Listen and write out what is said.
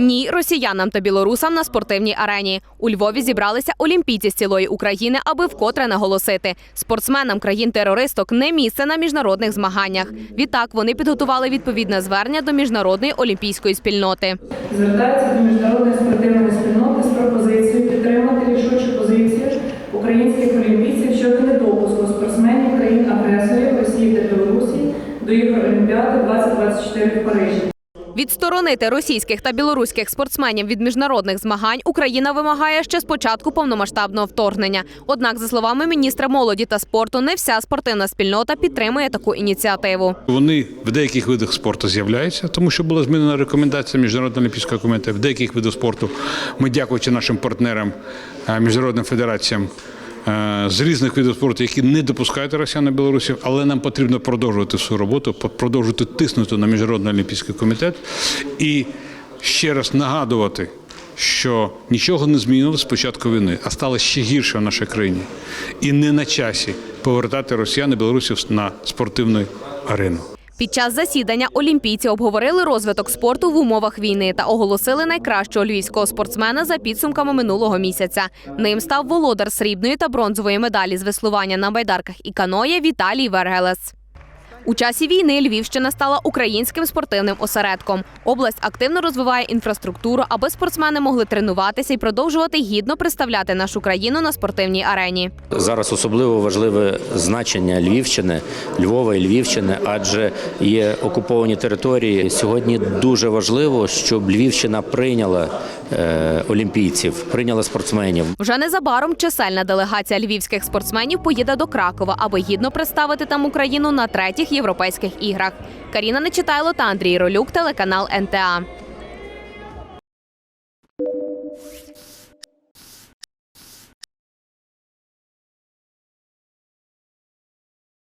Ні, росіянам та білорусам на спортивній арені. У Львові зібралися олімпійці з цілої України, аби вкотре наголосити: спортсменам країн-терористок не місце на міжнародних змаганнях. Відтак вони підготували відповідне звернення до міжнародної олімпійської спільноти. звертається до міжнародної спортивної спільноти з пропозицією підтримати рішучу позицію українських олімпійців щодо недопуску спортсменів країн-агресорів Росії та Білорусі до ігор Олімпіади 2024 в Парижі. Відсторонити російських та білоруських спортсменів від міжнародних змагань Україна вимагає ще з початку повномасштабного вторгнення. Однак, за словами міністра молоді та спорту, не вся спортивна спільнота підтримує таку ініціативу. Вони в деяких видах спорту з'являються, тому що була змінена рекомендація Міжнародного олімпійського комітету. В деяких видах спорту ми, дякуючи нашим партнерам, е, міжнародним федераціям з різних видів спорту, які не допускають росіян і білорусів, але нам потрібно продовжувати свою роботу, продовжувати тиснути на Міжнародний олімпійський комітет і ще раз нагадувати. Що нічого не змінилося з початку війни, а стало ще гірше в нашій країні. І не на часі повертати росіян і білорусів на спортивну арену. Під час засідання олімпійці обговорили розвиток спорту в умовах війни та оголосили найкращого львівського спортсмена за підсумками минулого місяця. Ним став володар срібної та бронзової медалі з веслування на байдарках і каноє Віталій Вергелес. У часі війни Львівщина стала українським спортивним осередком. Область активно розвиває інфраструктуру, аби спортсмени могли тренуватися і продовжувати гідно представляти нашу країну на спортивній арені. Зараз особливо важливе значення Львівщини, Львова і Львівщини, адже є окуповані території. Сьогодні дуже важливо, щоб Львівщина прийняла е, олімпійців, прийняла спортсменів. Вже незабаром чисельна делегація львівських спортсменів поїде до Кракова, аби гідно представити там Україну на третіх європейських іграх. Каріна Нечитайло та Андрій Ролюк, телеканал НТА.